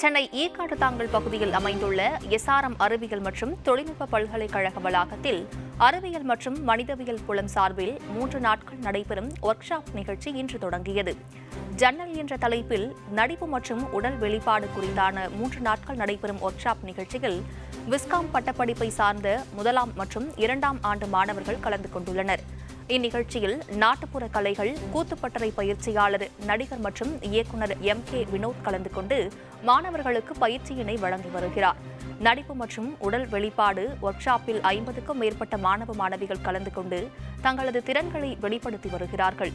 சென்னை ஈக்காடு தாங்கல் பகுதியில் அமைந்துள்ள எஸ்ஆர்எம் அறிவியல் மற்றும் தொழில்நுட்ப பல்கலைக்கழக வளாகத்தில் அறிவியல் மற்றும் மனிதவியல் புலம் சார்பில் மூன்று நாட்கள் நடைபெறும் ஒர்க் ஷாப் நிகழ்ச்சி இன்று தொடங்கியது. ஜன்னல் என்ற தலைப்பில் நடிப்பு மற்றும் உடல் வெளிப்பாடு குறித்தான மூன்று நாட்கள் நடைபெறும் ஒர்க் ஷாப் நிகழ்ச்சியில் விஸ்காம் பட்டப்படிப்பை சார்ந்த முதலாம் மற்றும் இரண்டாம் ஆண்டு மாணவர்கள் கலந்து கொண்டுள்ளனர். இந்நிகழ்ச்சியில் நாட்டுப்புற கலைகள் கூத்துப்பட்டறை பயிற்சியாளர் நடிகர் மற்றும் இயக்குனர் எம். கே. வினோத் கலந்து கொண்டு மாணவர்களுக்கு பயிற்சியினை வழங்கி வருகிறார். நடிப்பு மற்றும் உடல் வெளிப்பாடு ஒர்க் ஷாப்பில் ஐம்பதுக்கும் மேற்பட்ட மாணவ மாணவிகள் கலந்து கொண்டு தங்களது திறன்களை வெளிப்படுத்தி வருகிறார்கள்.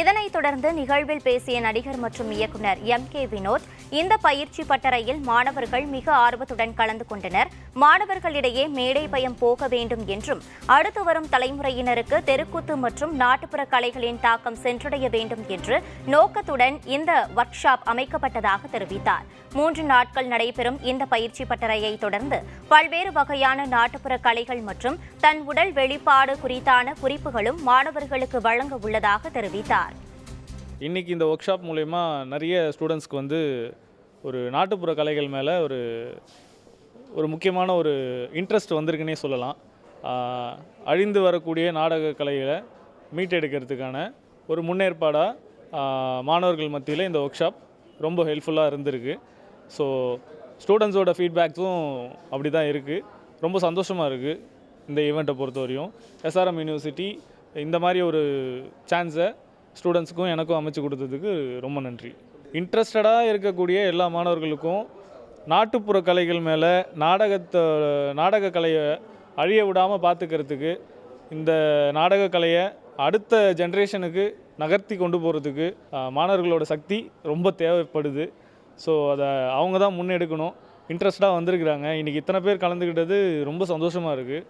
இதனைத் தொடர்ந்து நிகழ்வில் பேசிய நடிகர் மற்றும் இயக்குனர் எம் கே வினோத் இந்த பயிற்சி பட்டறையில் மாணவர்கள் மிக ஆர்வத்துடன் கலந்து கொண்டனர். மாணவர்களிடையே மேடை பயம் போக வேண்டும் என்றும் அடுத்து வரும் தலைமுறையினருக்கு தெருக்கூத்து மற்றும் நாட்டுப்புற கலைகளின் தாக்கம் சென்றடைய வேண்டும் என்று நோக்கத்துடன் இந்த ஒர்க் ஷாப் அமைக்கப்பட்டதாக தெரிவித்தார். மூன்று நாட்கள் நடைபெறும் இந்த பயிற்சி பட்டறையை தொடர்ந்து பல்வேறு வகையான நாட்டுப்புற கலைகள் மற்றும் தன் உடல் வெளிப்பாடு குறித்தான குறிப்புகளும் மாணவர்களுக்கு வழங்க உள்ளதாக தெரிவித்தார். இன்றைக்கி இந்த ஒர்க் ஷாப் மூலயமா நிறைய ஸ்டூடெண்ட்ஸ்க்கு வந்து ஒரு நாட்டுப்புற கலைகள் மேலே ஒரு ஒரு முக்கியமான ஒரு இன்ட்ரெஸ்ட் வந்திருக்குன்னே சொல்லலாம். அழிந்து வரக்கூடிய நாடக கலைகளை மீட்டெடுக்கிறதுக்கான ஒரு முன்னேற்பாடாக மாணவர்கள் மத்தியில் இந்த ஒர்க் ஷாப் ரொம்ப ஹெல்ப்ஃபுல்லாக இருந்திருக்கு. ஸோ ஸ்டூடெண்ட்ஸோட ஃபீட்பேக்ஸும் அப்படி தான் இருக்குது ரொம்ப சந்தோஷமாக இருக்குது இந்த ஈவெண்ட்டை பொறுத்தவரையும். எஸ்ஆர்எம் யூனிவர்சிட்டி இந்த மாதிரி ஒரு சான்ஸை ஸ்டூடெண்ட்ஸுக்கும் எனக்கும் அமைச்சு கொடுத்ததுக்கு ரொம்ப நன்றி. இன்ட்ரெஸ்டடாக இருக்கக்கூடிய எல்லா மாணவர்களுக்கும் நாட்டுப்புற கலைகள் மேலே நாடகத்தை நாடக கலையை அழிய விடாமல் பார்த்துக்கிறதுக்கு இந்த நாடக கலையை அடுத்த ஜென்ரேஷனுக்கு நகர்த்தி கொண்டு போகிறதுக்கு மாணவர்களோட சக்தி ரொம்ப தேவைப்படுது. ஸோ அதை அவங்க தான் முன்னெடுக்கணும். இன்ட்ரெஸ்டாக வந்திருக்கிறாங்க. இன்றைக்கி இத்தனை பேர் கலந்துக்கிட்டது ரொம்ப சந்தோஷமாக இருக்குது